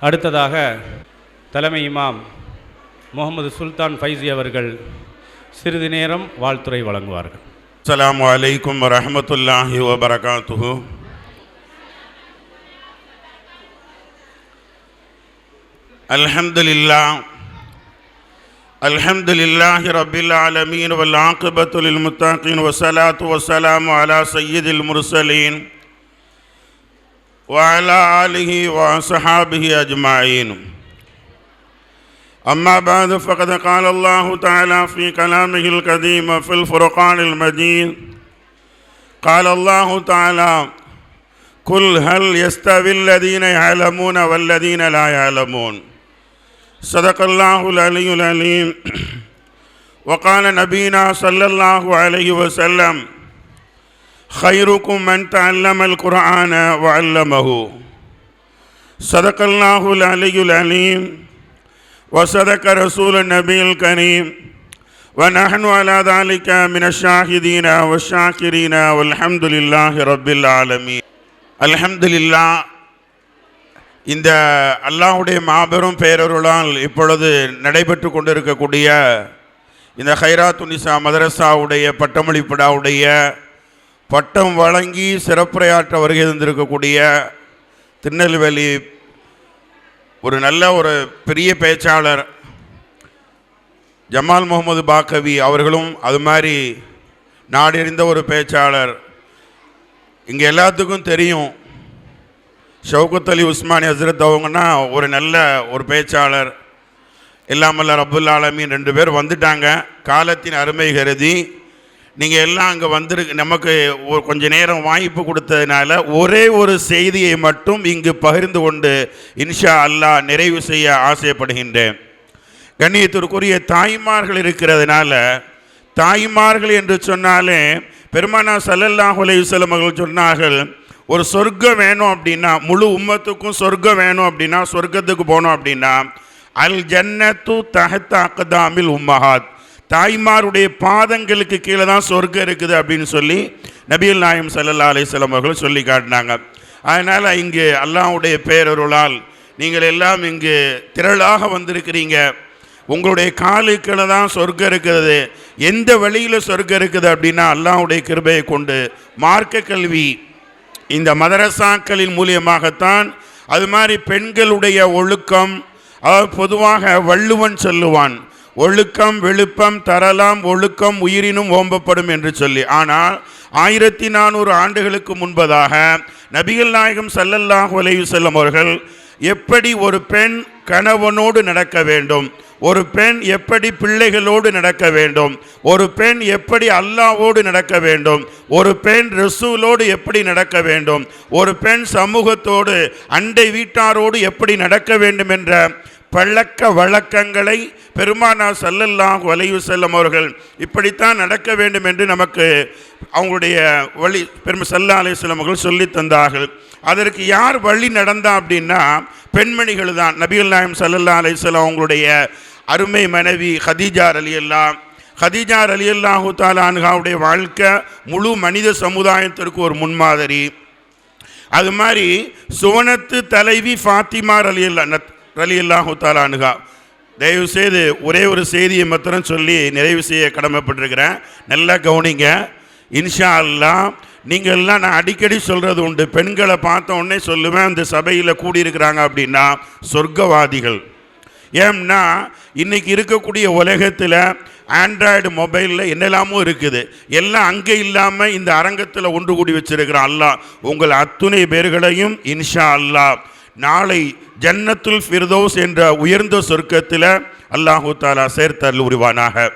அடுத்ததாக தலைமை இமாம் முகமது சுல்தான் ஃபைசி அவர்கள் சிறிது நேரம் வாழ்த்துரை வழங்குவார்கள் السلام عليكم ورحمة الله وبركاته الحمد لله الحمد لله رب العالمين والعاقبة للمتقين والصلاة والسلام على سيد المرسلين وعلى آله وصحابه أجمعين. أما بعد فقد قال الله تعالى في كلامه القديم في الفرقان المجيد قال الله تعالى قل هل يستوي الذين يعلمون والذين لا يعلمون؟ صدق الله العلي العليم وقال نبينا صلى الله عليه وسلم خيركم من تعلم القرآن وعلمه صدق الله العلي العليم وصدق رسول النبي الكريم ونحن على ذلك من الشاهدين والشاكرين والحمد لله رب العالمين الحمد لله இந்த அல்லாஹுடைய மாபெரும் பேரருளால் இப்பொழுது நடைபெற்று கொண்டிருக்கக்கூடிய இந்த ஹைராத் உனிசா மதரசாவுடைய பட்டமளிப்பிடாவுடைய பட்டம் வழங்கி சிறப்புரையாற்ற வருகை தந்திருக்கக்கூடிய திருநெல்வேலி ஒரு நல்ல ஒரு பெரிய பேச்சாளர் ஜமால் முகமது பாக்கவி அவர்களும் அது மாதிரி நாடறிந்த ஒரு பேச்சாளர். இங்கே எல்லாத்துக்கும் தெரியும் ஷவுகத் அலி உஸ்மானி ஹசரத் அவங்கன்னா ஒரு நல்ல ஒரு பேச்சாளர். இல்லாமல்ல ரபுல் ஆலமின் ரெண்டு பேர் வந்துட்டாங்க. காலத்தின் அருமை கருதி நீங்கள் எல்லாம் அங்கே வந்துருக்கு நமக்கு ஒரு கொஞ்ச நேரம் வாய்ப்பு கொடுத்ததுனால ஒரே ஒரு செய்தியை மட்டும் இங்கு பகிர்ந்து கொண்டு இன்ஷா அல்லாஹ் நிறைவு செய்ய ஆசைப்படுகின்றேன். கண்ணியத்திற்குரிய தாய்மார்கள் இருக்கிறதுனால தாய்மார்கள் என்று சொன்னாலே பெருமானா சல்லல்லாஹு அலைஹி அவர்கள் சொன்னார்கள் ஒரு சொர்க்கம் வேணும் அப்படின்னா முழு உம்மத்துக்கும் சொர்க்கம் வேணும் அப்படின்னா சொர்க்கத்துக்கு போகணும் அப்படின்னா அல் ஜன்னத்து தஹத் அக்தாமில் உம்மஹாத். தாய்மாருடைய பாதங்களுக்கு கீழே தான் சொர்க்கம் இருக்குது அப்படின்னு சொல்லி நபியல் நாயம் சல்லல்லா அலிஸ்லாம் அவர்கள் சொல்லி காட்டினாங்க. அதனால் இங்கு அல்லாஹ்வுடைய பேரருளால் நீங்கள் எல்லாம் இங்கு திரளாக வந்திருக்கிறீங்க. உங்களுடைய காலுக்களை தான் சொர்க்கம் இருக்கிறது எந்த வழியில் சொர்க்கம் இருக்குது அப்படின்னா அல்லாவுடைய கிருபையை கொண்டு மார்க்க கல்வி இந்த மதரசாக்களின் மூலியமாகத்தான் அது மாதிரி பெண்களுடைய ஒழுக்கம் அதாவது பொதுவாக வள்ளுவன் சொல்லுவான் ஒழுக்கம் வெளுப்பம் தரலாம் ஒழுக்கம் உயிரினும் ஓம்பப்படும் என்று சொல்லி. ஆனால் ஆயிரத்தி நானூறு ஆண்டுகளுக்கு முன்பதாக நபிகள் நாயகம் சல்லல்லாஹ் அலைஹி செல்லும் அவர்கள் எப்படி ஒரு பெண் கணவனோடு நடக்க வேண்டும் ஒரு பெண் எப்படி பிள்ளைகளோடு நடக்க வேண்டும் ஒரு பெண் எப்படி அல்லாவோடு நடக்க வேண்டும் ஒரு பெண் ரசூலோடு எப்படி நடக்க வேண்டும் ஒரு பெண் சமூகத்தோடு அண்டை வீட்டாரோடு எப்படி நடக்க வேண்டும் என்ற பழக்க வழக்கங்களை பெருமானா சல்லல்லாஹ் வலையு வஸல்லம் அவர்கள் இப்படித்தான் நடக்க வேண்டும் என்று நமக்கு அவங்களுடைய வழி பெரும் சல்லா அலையம் அவர்கள் சொல்லி தந்தார்கள். அதற்கு யார் வழி நடந்தா அப்படின்னா பெண்மணிகள் தான். நபிகள் நாயம் சல்லல்லா அலையம் அவங்களுடைய அருமை மனைவி ஹதீஜார் அலி அல்லா ஹதீஜார் அலி அல்லாஹூ தாலான்காவுடைய வாழ்க்கை முழு மனித சமுதாயத்திற்கு ஒரு முன்மாதிரி. அது மாதிரி சுவனத்து தலைவி ஃபாத்திமார் அலி அல்லா ரலி அல்லாஹூ தாலானுகா தயவு செய்து ஒரே ஒரு செய்தியை மாத்திரம் சொல்லி நிறைவு செய்ய கடமைப்பட்டிருக்கிறேன். நல்லா கவனிங்க. இன்ஷா அல்லாஹ் நீங்கள் எல்லாம் நான் அடிக்கடி சொல்கிறது உண்டு. பெண்களை பார்த்த உடனே சொல்லுவேன் அந்த சபையில் கூடியிருக்கிறாங்க அப்படின்னா சொர்க்கவாதிகள். ஏம்னா இன்றைக்கி இருக்கக்கூடிய உலகத்தில் ஆண்ட்ராய்டு மொபைலில் என்னெல்லாமோ இருக்குது. எல்லாம் அங்கே இல்லாமல் இந்த அரங்கத்தில் ஒன்று கூடி வச்சுருக்கிறான் அல்லாஹ் உங்கள் அத்துணை பேர்களையும் இன்ஷா அல்லாஹ் நாளை ஜன்னத்துல் ஃபிர்தோஸ் என்ற உயர்ந்த சொர்க்கத்தில் அல்லாஹு தாலா சேர்த்தல் உருவானாக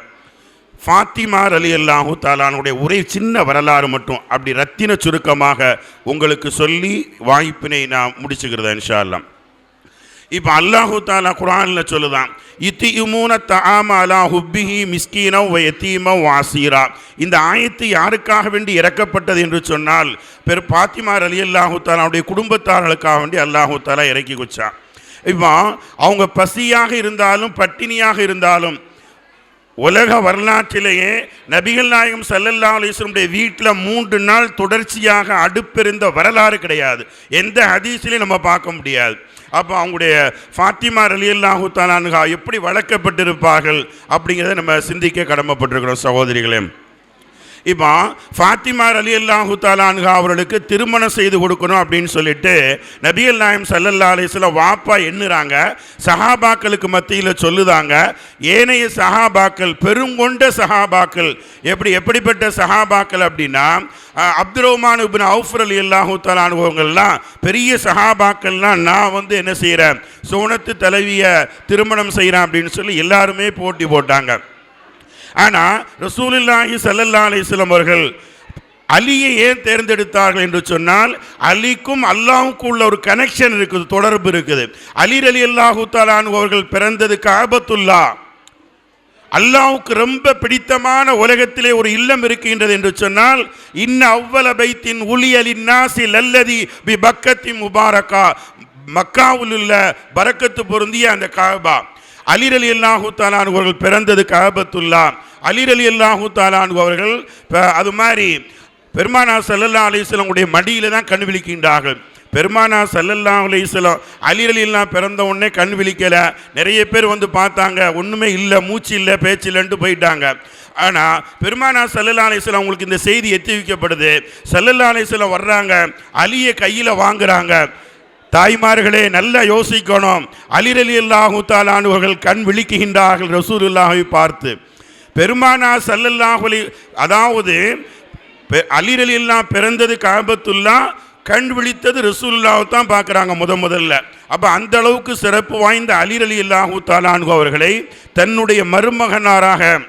ஃபாத்திமார் அலி அல்லாஹு தாலானுடைய ஒரே சின்ன வரலாறு மட்டும் அப்படி ரத்தின சுருக்கமாக உங்களுக்கு சொல்லி வாய்ப்பினை நான் முடிச்சுக்கிறேன் இன்ஷா அல்லாம் இப்போ அல்லாஹு தாலா குரானில் சொல்லுதான் இத்தியுமூன தஆம அலா ஹுப்பிஹி மிஸ்கீனவ் வ வாசீரா இந்த ஆயத்து யாருக்காக வேண்டி இறக்கப்பட்டது என்று சொன்னால் பெரு பாத்திமார் அலி அல்லாஹு தாலாவுடைய குடும்பத்தார்களுக்காக வேண்டி அல்லாஹு தாலா இறக்கி குச்சா இப்போ அவங்க பசியாக இருந்தாலும் பட்டினியாக இருந்தாலும் உலக வரலாற்றிலேயே நபிகள் நாயகம் சல்லல்லா அலிஸ்லமுடைய வீட்டில் மூன்று நாள் தொடர்ச்சியாக அடுப்பிருந்த வரலாறு கிடையாது. எந்த ஹதீஸ்லையும் நம்ம பார்க்க முடியாது. அப்போ அவங்களுடைய ஃபாத்திமா அலி தாலானுகா எப்படி வளர்க்கப்பட்டிருப்பார்கள் அப்படிங்கிறத நம்ம சிந்திக்க கடமைப்பட்டிருக்கிறோம் சகோதரிகளே. இப்போ ஃபாத்திமா அலி அல்லாஹு தாலான்ஹா அவர்களுக்கு திருமணம் செய்து கொடுக்கணும் அப்படின்னு சொல்லிட்டு நபியல் நாயம் சல்லல்லா அலிஸ்ல வாப்பா எண்ணுறாங்க. சஹாபாக்களுக்கு மத்தியில் சொல்லுதாங்க ஏனைய சஹாபாக்கள் பெருங்கொண்ட சஹாபாக்கள் எப்படி எப்படிப்பட்ட சஹாபாக்கள் அப்படின்னா அஹ், அப்துல் ரஹ்மான் அவுஃபர் அலி அல்லாஹு தாலானுவங்கள்லாம் பெரிய சஹாபாக்கள்லாம் நான் வந்து என்ன செய்கிறேன் சோனத்து தலைவியை திருமணம் செய்கிறேன் அப்படின்னு சொல்லி எல்லாருமே போட்டி போட்டாங்க. ஆனால் ரசூலில்லாஹி சல்லல்லா அலைஹி அவர்கள் அலியை ஏன் தேர்ந்தெடுத்தார்கள் என்று சொன்னால் அலிக்கும் அல்லாஹுக்கு உள்ள ஒரு கனெக்ஷன் இருக்குது தொடர்பு இருக்குது. அலி அலி அல்லாஹு தாலான் அவர்கள் பிறந்தது காபத்துல்லா அல்லாஹுக்கு ரொம்ப பிடித்தமான உலகத்திலே ஒரு இல்லம் இருக்கின்றது என்று சொன்னால் இன்ன அவ்வள பைத்தின் உளியலின் நாசி லல்லதி பி பக்கத்தி முபாரக்கா. மக்காவில் உள்ள பறக்கத்து பொருந்திய அந்த காபா. அலிர் அலி அல்லாஹூ தாலான் அவர்கள் பிறந்தது கஹபத்துல்லா. அலிர் அலி அல்லாஹூ தாலான் அவர்கள் அது மாதிரி பெருமானா சல்லல்லா அலிஸ்லமுடைய மடியில தான் கண் விழிக்கின்றார்கள். பெருமானா சல்லல்லா அலிஸ்லாம் அலி அலிலாம் பிறந்த உடனே கண் விழிக்கலை. நிறைய பேர் வந்து பார்த்தாங்க. ஒன்றுமே இல்லை மூச்சு இல்லை பேச்சு இல்லைன்ட்டு போயிட்டாங்க. ஆனால் பெருமானா சல்லல்லா அலிஸ்லாம் அவங்களுக்கு இந்த செய்தி எத்தி வைக்கப்படுது சல்லல்லா அலிஸ்லாம் வர்றாங்க. அலியை கையில் வாங்குறாங்க. தாய்மார்களே நல்லா யோசிக்கணும். அலிரலி அல்லாஹூத்தாலானவர்கள் கண் விழிக்குகின்றார்கள் ரசூலுல்லாஹை பார்த்து. பெருமானா சல்லல்லாஹலி அதாவது பெ- அலிரலி பிறந்தது காபத்துல்லா கண் விழித்தது ரசூல்லாவை தான் பார்க்குறாங்க முத முதல்ல. அப்போ அந்த அளவுக்கு சிறப்பு வாய்ந்த அலிரலி அல்லாஹு தாலானு அவர்களை தன்னுடைய மருமகனாராக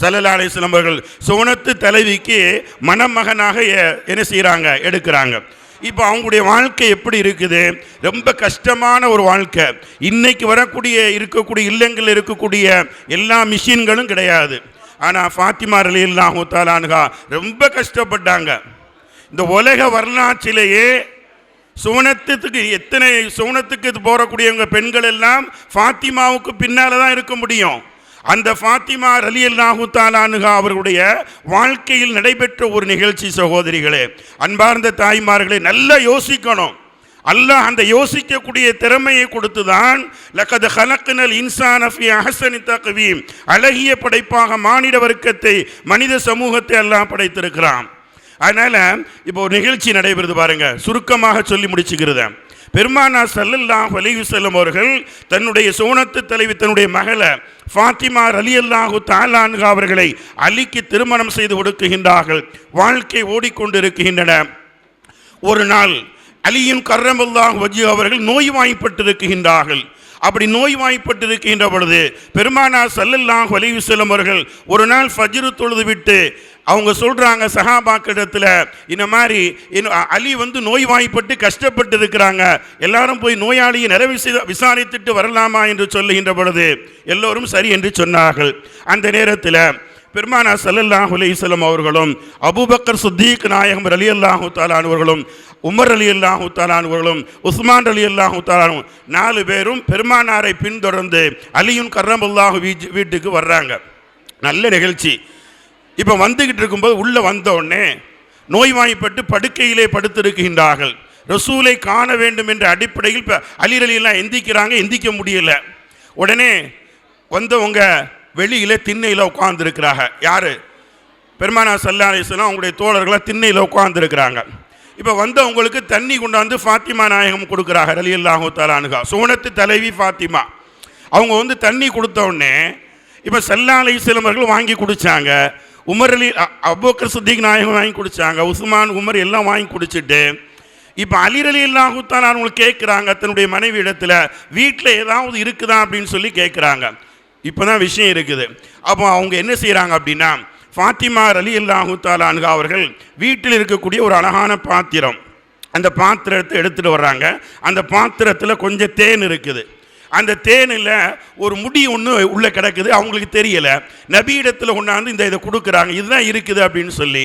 சல்லல்லா அலிஸ்லாம் அவர்கள் சோனத்து தலைவிக்கு மணமகனாக என்ன செய்கிறாங்க எடுக்கிறாங்க. இப்போ அவங்களுடைய வாழ்க்கை எப்படி இருக்குது? ரொம்ப கஷ்டமான ஒரு வாழ்க்கை. இன்னைக்கு வரக்கூடிய இருக்கக்கூடிய இல்லங்கள் இருக்கக்கூடிய எல்லா மிஷின்களும் கிடையாது. ஆனால் ஃபாத்திமா அலி இல்லாஹூ தாலானுகா ரொம்ப கஷ்டப்பட்டாங்க. இந்த உலக வரலாற்றிலேயே சுவனத்துக்கு எத்தனை சுவனத்துக்கு போகக்கூடியவங்க பெண்கள் எல்லாம் ஃபாத்திமாவுக்கு பின்னால தான் இருக்க முடியும். அந்த ஃபாத்திமா அலி அல்லாஹு தாலானுகா அவர்களுடைய வாழ்க்கையில் நடைபெற்ற ஒரு நிகழ்ச்சி சகோதரிகளே அன்பார்ந்த தாய்மார்களே நல்லா யோசிக்கணும். அல்லாஹ் அந்த யோசிக்கக்கூடிய திறமையை கொடுத்துதான் லக்கது ஹலக்குனல் இன்சான ஃபி அஹ்சனி தக்வீம் அழகிய படைப்பாக மானிட வர்க்கத்தை மனித சமூகத்தை எல்லாம் படைத்திருக்கிறான். அதனால் இப்போ ஒரு நிகழ்ச்சி நடைபெறுது பாருங்க சுருக்கமாக சொல்லி முடிச்சுக்கிறது. பெருமானா சல்லல்லா வலிவு செல்லும் அவர்கள் தன்னுடைய சோனத்து தலைவி தன்னுடைய மகளை ஃபாத்திமா ரலியல்லாஹு தாலான்கா அவர்களை அலிக்கு திருமணம் செய்து கொடுக்குகின்றார்கள். வாழ்க்கை ஓடிக்கொண்டிருக்கின்றன. ஒரு நாள் அலியும் கர்ரமுல்லாஹ் வஜி அவர்கள் நோய்வாய்ப்பட்டிருக்கின்றார்கள். அப்படி நோய்வாய்ப்பட்டிருக்கின்ற பொழுது பெருமானா சல்லல்லாஹு அலைஹி செல்லும் அவர்கள் ஒரு நாள் ஃபஜ்ரு தொழுது விட்டு அவங்க சொல்கிறாங்க சஹாபாக்கிடத்தில் இந்த மாதிரி இன்னும் அலி வந்து நோய்வாய்ப்பட்டு கஷ்டப்பட்டு இருக்கிறாங்க எல்லாரும் போய் நோயாளியை நிறைவு விசாரித்துட்டு வரலாமா? என்று சொல்லுகின்ற பொழுது எல்லோரும் சரி என்று சொன்னார்கள். அந்த நேரத்தில் பெருமானா சல்லல்லாஹ் அலைஹி அவர்களும் அபூபக்கர் சுத்தீக் நாயகம் அலி அல்லாஹூ தாலானவர்களும் உமர் அலி அல்லாஹூ தாலானவர்களும் உஸ்மான் அலி அல்லாஹூ தாலானு நாலு பேரும் பெருமானாரை பின்தொடர்ந்து அலியும் கர்ரமுல்லாஹு வீச்சு வீட்டுக்கு வர்றாங்க. நல்ல நிகழ்ச்சி. இப்போ வந்துக்கிட்டு இருக்கும்போது உள்ளே வந்தோடனே நோய்வாய்ப்பட்டு படுக்கையிலே படுத்திருக்கின்றார்கள். ரசூலை காண வேண்டும் என்ற அடிப்படையில் இப்போ அலிரலியெல்லாம் எந்திக்கிறாங்க எந்திக்க முடியல. உடனே வந்தவங்க வெளியில் திண்ணையில் உட்கார்ந்துருக்கிறாங்க. யார்? பெருமானா சல்லா அலிஸ்லாம் அவங்களுடைய தோழர்களாக திண்ணையில் உட்கார்ந்துருக்கிறாங்க. இப்போ வந்தவங்களுக்கு தண்ணி கொண்டாந்து ஃபாத்திமா நாயகம் கொடுக்குறாங்க ரலி அல்லாஹூ தலானுகா சோனத்து தலைவி ஃபாத்திமா. அவங்க வந்து தண்ணி கொடுத்தோடனே இப்போ சல்லா அலிஸ்லாம் அவர்கள் வாங்கி குடித்தாங்க உமர் அலி அ- அபூபக்கர் நாயகம் வாங்கி குடித்தாங்க உஸ்மான் உமர் எல்லாம் வாங்கி குடிச்சிட்டு இப்போ அலிர் அலி அல்லாஹூத்தான் அவங்களுக்கு கேட்குறாங்க தன்னுடைய மனைவி இடத்துல. வீட்டில் ஏதாவது இருக்குதா அப்படின்னு சொல்லி கேட்குறாங்க இப்போ தான் விஷயம் இருக்குது. அப்போ அவங்க என்ன செய்கிறாங்க அப்படின்னா ஃபாத்திமா அலி அல்லாஹூ தாலான்கா அவர்கள் வீட்டில் இருக்கக்கூடிய ஒரு அழகான பாத்திரம். அந்த பாத்திரத்தை எடுத்துகிட்டு வர்றாங்க. அந்த பாத்திரத்தில் கொஞ்சம் தேன் இருக்குது. அந்த தேனில் ஒரு முடி ஒன்று உள்ளே கிடக்குது. அவங்களுக்கு தெரியலை. நபியிடத்தில் கொண்டாந்து இந்த இதை கொடுக்குறாங்க. இதுதான் இருக்குது அப்படின்னு சொல்லி.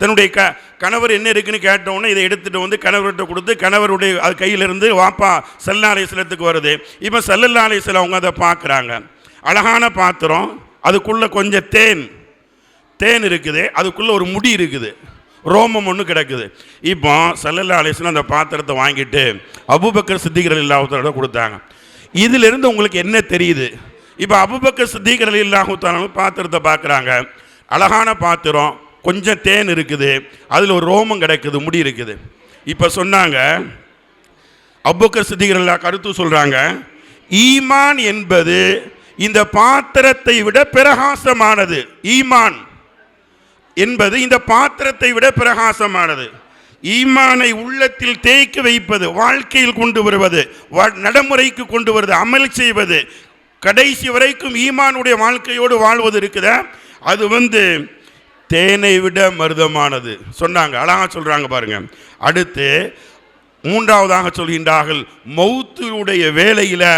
தன்னுடைய க கணவர் என்ன இருக்குன்னு கேட்டோன்னே இதை எடுத்துகிட்டு வந்து கணவர்கிட்ட கொடுத்து கணவருடைய அது கையிலிருந்து வாப்பா சல்லா அலிஸ்லத்துக்கு வருது. இப்போ சல்லல்லா அவங்க அதை பார்க்குறாங்க. அழகான பாத்திரம் அதுக்குள்ளே கொஞ்சம் தேன். தேன் இருக்குது அதுக்குள்ளே ஒரு முடி இருக்குது. ரோமம் ஒன்று கிடக்குது. இப்போ சல்லல்லா அலிஸ்லாம் அந்த பாத்திரத்தை வாங்கிட்டு அபுபக்கர் சித்திகர் இல்லாஹூத்தாலோட கொடுத்தாங்க. இதிலிருந்து உங்களுக்கு என்ன தெரியுது? இப்போ அபுபக்கர் சித்திகர் இல்லாஹூத்தாலும் பாத்திரத்தை பார்க்குறாங்க. அழகான பாத்திரம் கொஞ்சம் தேன் இருக்குது. அதில் ஒரு ரோமம் கிடக்குது முடி இருக்குது. இப்போ சொன்னாங்க அபுபக்கர் சித்திகர் கருத்து சொல்கிறாங்க ஈமான் என்பது இந்த பாத்திரத்தை விட பிரகாசமானது ஈமான் என்பது இந்த பாத்திரத்தை விட பிரகாசமானது. ஈமானை உள்ளத்தில் தேய்க்க வைப்பது வாழ்க்கையில் கொண்டு வருவது நடைமுறைக்கு கொண்டு வருவது அமல் செய்வது கடைசி வரைக்கும் ஈமானுடைய வாழ்க்கையோடு வாழ்வது இருக்குதா அது வந்து தேனை விட மருதமானது. சொன்னாங்க அழகா சொல்கிறாங்க பாருங்க. அடுத்து மூன்றாவதாக சொல்கின்றார்கள் மௌத்துடைய வேலையில்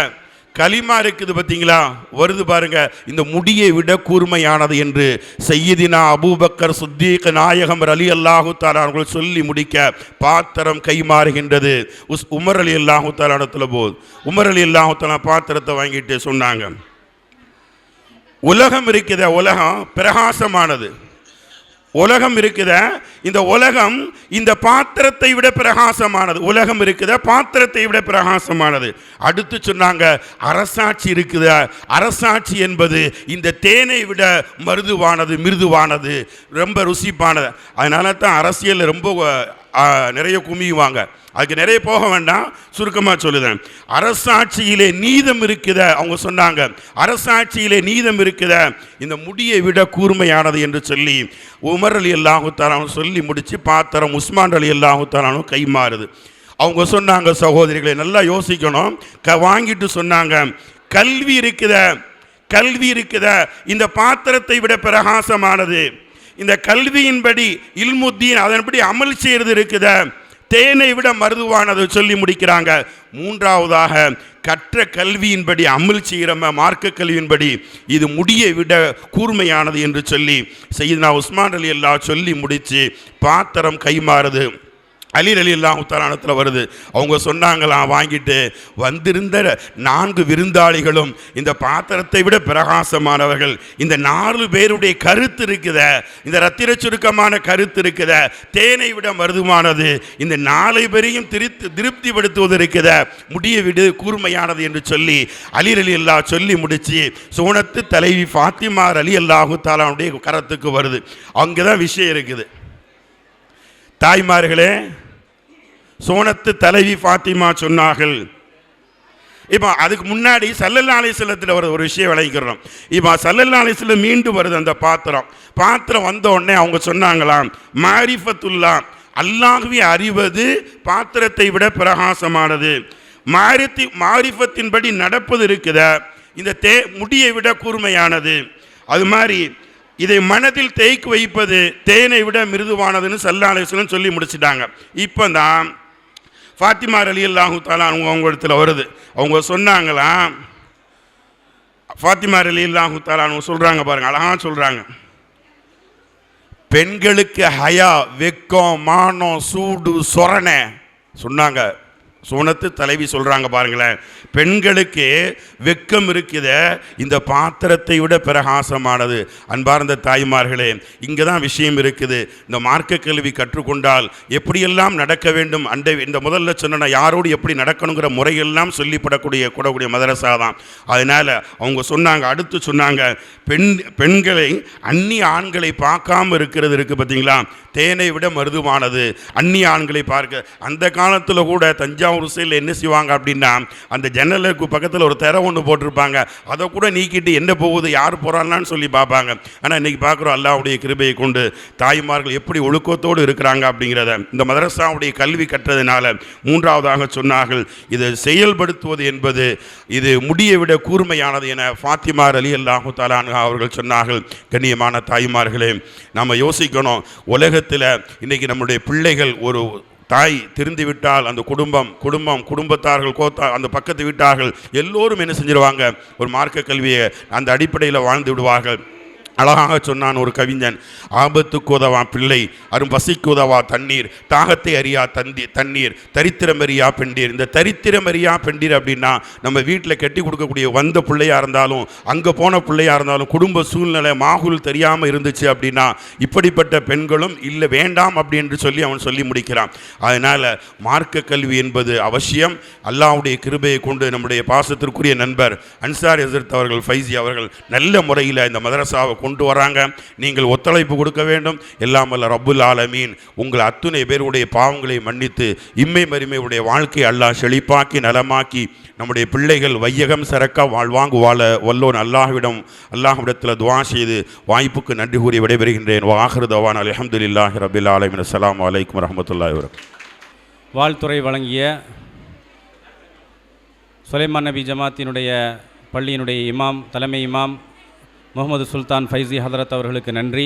களிமா இருக்குது பார்த்தீங்களா? வருது பாருங்க. இந்த முடியை விட கூர்மையானது என்று செய்யதினா அபூபக்கர் சுத்தீக் நாயகம் அலி அல்லாஹு தாலான்கள் சொல்லி முடிக்க பாத்திரம் கைமாறுகின்றது உஸ் உமர் அலி அல்லாஹு தாலாடத்தில் போது உமர் அலி அல்லாஹு தாலா பாத்திரத்தை வாங்கிட்டு சொன்னாங்க. உலகம் இருக்குத உலகம் பிரகாசமானது. உலகம் இருக்குத? இந்த உலகம் இந்த பாத்திரத்தை விட பிரகாசமானது. உலகம் இருக்குத? பாத்திரத்தை விட பிரகாசமானது. அடுத்து சொன்னாங்க அரசாட்சி இருக்குத? அரசாட்சி என்பது இந்த தேனை விட மருதுவானது மிருதுவானது ரொம்ப ருசிப்பானது. அதனால தான் அரசியல் ரொம்ப நிறைய குமியுவாங்க. அதுக்கு நிறைய போக வேண்டாம். சுருக்கமாக சொல்லுதேன். அரசாட்சியிலே நீதம் இருக்குத அவங்க சொன்னாங்க. அரசாட்சியிலே நீதம் இருக்குத இந்த முடியை விட கூர்மையானது என்று சொல்லி உமர் அலி அல்லாஹுத்தாலும் சொல்லி முடித்து பாத்திரம் உஸ்மான் அலி அல்லாஹுத்தாலும் கை மாறுது. அவங்க சொன்னாங்க சகோதரிகளை நல்லா யோசிக்கணும். க வாங்கிட்டு சொன்னாங்க. கல்வி இருக்குத கல்வி இருக்குத இந்த பாத்திரத்தை விட பிரகாசமானது. இந்த கல்வியின்படி இல்முத்தீன் அதன்படி அமல் செய்கிறது இருக்குத தேனை விட மருதுவானது சொல்லி முடிக்கிறாங்க. மூன்றாவதாக கற்ற கல்வியின்படி அமல் செய்கிறம மார்க்க கல்வியின்படி இது முடியை விட கூர்மையானது என்று சொல்லி செய்தினா உஸ்மான் அலி அல்லா சொல்லி முடித்து பாத்திரம் கைமாறுது. அலி அலி அல்லாஹ் உத்தராணத்தில் வருது. அவங்க சொன்னாங்களாம் வாங்கிட்டு வந்திருந்த நான்கு விருந்தாளிகளும் இந்த பாத்திரத்தை விட பிரகாசமானவர்கள். இந்த நாலு பேருடைய கருத்து இருக்குத இந்த ரத்திர சுருக்கமான கருத்து இருக்குத தேனை விட மருதுமானது இந்த நாலு பேரையும் திருப்தி திருப்திப்படுத்துவது இருக்குத முடிய விடு கூர்மையானது என்று சொல்லி அலி அலி அல்லா சொல்லி முடிச்சு சோனத்து தலைவி ஃபாத்திமார் அலி அல்லாஹு தாலாவுடைய கரத்துக்கு வருது. அங்கே தான் விஷயம் இருக்குது. தாய்மார்களே சோனத்து தலைவி ஃபாத்திமா சொன்னார்கள். இப்போ அதுக்கு முன்னாடி சல்லல்லா அலிஸ்லத்தில் ஒரு ஒரு விஷயம் விளைக்கிறோம் இப்போ சல்லல்லா அலிஸ்ல மீண்டும் வருது அந்த பாத்திரம். பாத்திரம் வந்த உடனே அவங்க சொன்னாங்களாம் மாரிஃபத்துல்லா அல்லாஹுவை அறிவது பாத்திரத்தை விட பிரகாசமானது. மாரித்தி மாரிஃபத்தின்படி நடப்பது இருக்குத இந்த தே முடியை விட கூர்மையானது. அது மாதிரி இதை மனதில் தேய்க்கு வைப்பது தேனை விட மிருதுவானதுன்னு சல்லா அலிஸ்லம் சொல்லி முடிச்சிட்டாங்க. இப்போ தான் ஃபாத்திமா அலி அல்லாஹு தாலா அவங்க அவங்க இடத்துல வருது. அவங்க சொன்னாங்களாம் ஃபாத்திமா அலி அல்லாஹு தாலா அவங்க சொல்கிறாங்க பாருங்கள் அழகாக சொல்கிறாங்க பெண்களுக்கு ஹயா வெக்கம் மானம் சூடு சொரணை சொன்னாங்க. சோனத்து தலைவி சொல்கிறாங்க பாருங்களேன். பெண்களுக்கு வெக்கம் இருக்குத இந்த பாத்திரத்தை விட பிரகாசமானது. அன்பார்ந்த தாய்மார்களே இங்கே தான் விஷயம் இருக்குது. இந்த மார்க்க கல்வி கற்றுக்கொண்டால் எப்படியெல்லாம் நடக்க வேண்டும்? அண்டை இந்த முதல்ல சொன்ன யாரோடு எப்படி நடக்கணுங்கிற முறையெல்லாம் சொல்லிப்படக்கூடிய கூடக்கூடிய மதரசா தான். அதனால் அவங்க சொன்னாங்க அடுத்து சொன்னாங்க பெண் பெண்களை அந்நிய ஆண்களை பார்க்காம இருக்கிறது இருக்குது பார்த்தீங்களா தேனை விட மருதுவானது. அந்நிய ஆண்களை பார்க்க அந்த காலத்தில் கூட தஞ்சாவூர் சைடில் என்ன செய்வாங்க அப்படின்னா அந்த ஜன்னலுக்கு பக்கத்தில் ஒரு திரை ஒன்று போட்டிருப்பாங்க. அதை கூட நீக்கிட்டு என்ன போகுது யார் போகிறாங்கன்னு சொல்லி பார்ப்பாங்க. ஆனால் இன்றைக்கி பார்க்குறோம் அல்லாவுடைய கிருபையை கொண்டு தாய்மார்கள் எப்படி ஒழுக்கத்தோடு இருக்கிறாங்க அப்படிங்கிறத. இந்த மதரசாவுடைய கல்வி கற்றதுனால மூன்றாவதாக சொன்னார்கள் இதை செயல்படுத்துவது என்பது இது முடியை விட கூர்மையானது என ஃபாத்திமார் அலி அல்லாஹு தாலான் அவர்கள் சொன்னார்கள். கண்ணியமான தாய்மார்களே நம்ம யோசிக்கணும் உலகத்தில் இன்றைக்கி நம்முடைய பிள்ளைகள் ஒரு தாய் திருந்திவிட்டால் அந்த குடும்பம் குடும்பம் குடும்பத்தார்கள் கோத்தா அந்த பக்கத்து வீட்டார்கள் எல்லோரும் என்ன செஞ்சிருவாங்க? ஒரு மார்க்க கல்வியை அந்த அடிப்படையில் வாழ்ந்து விடுவார்கள். அழகாக சொன்னான் ஒரு கவிஞன் ஆபத்துக்கு உதவா பிள்ளை அரும் பசிக்கு உதவா தண்ணீர் தாகத்தை அறியா தந்தி தண்ணீர் தரித்திரம் அறியா பெண்டீர். இந்த தரித்திரம் அறியா பெண்டீர் அப்படின்னா நம்ம வீட்டில் கட்டி கொடுக்கக்கூடிய வந்த பிள்ளையாக இருந்தாலும் அங்கே போன பிள்ளையாக இருந்தாலும் குடும்ப சூழ்நிலை மாகுல் தெரியாமல் இருந்துச்சு அப்படின்னா இப்படிப்பட்ட பெண்களும் இல்லை வேண்டாம் அப்படின்னு சொல்லி அவன் சொல்லி முடிக்கிறான். அதனால் மார்க்க கல்வி என்பது அவசியம். அல்லாஹ்வுடைய கிருபையை கொண்டு நம்முடைய பாசத்திற்குரிய நண்பர் அன்சார் எதிர்த்தவர்கள் ஃபைசி அவர்கள் நல்ல முறையில் இந்த மதரசாவை கொண்டு வராங்க. நீங்கள் ஒத்துழைப்பு கொடுக்க வேண்டும். எல்லாம் வல்ல ரப்புல் ஆலமீன். உங்கள் அத்துணை பேருடைய பாவங்களை மன்னித்து இம்மை மரிமையுடைய வாழ்க்கையை அல்லாஹ் செழிப்பாக்கி நலமாக்கி நம்முடைய பிள்ளைகள் வையகம் சிறக்க வாழ்வாங்கு வாழ வல்லோன் அல்லாஹ்விடம் அல்லாஹ்விடத்தில் துவா செய்து வாய்ப்புக்கு நன்றி கூறி விடைபெறுகின்றேன். வாஹர் தவான் அலமதுல்லாஹி ரபில் ஆலமின். அஸ்ஸலாமு வலைக்கம் வரஹமத்துல்லாஹி வபரகாத்துஹு வாழ்த்துறை வழங்கிய சுலைமான் நபி ஜமாத்தினுடைய பள்ளியினுடைய இமாம் தலைமை இமாம் முகமது சுல்தான் ஃபைசி ஹதரத் அவர்களுக்கு நன்றி.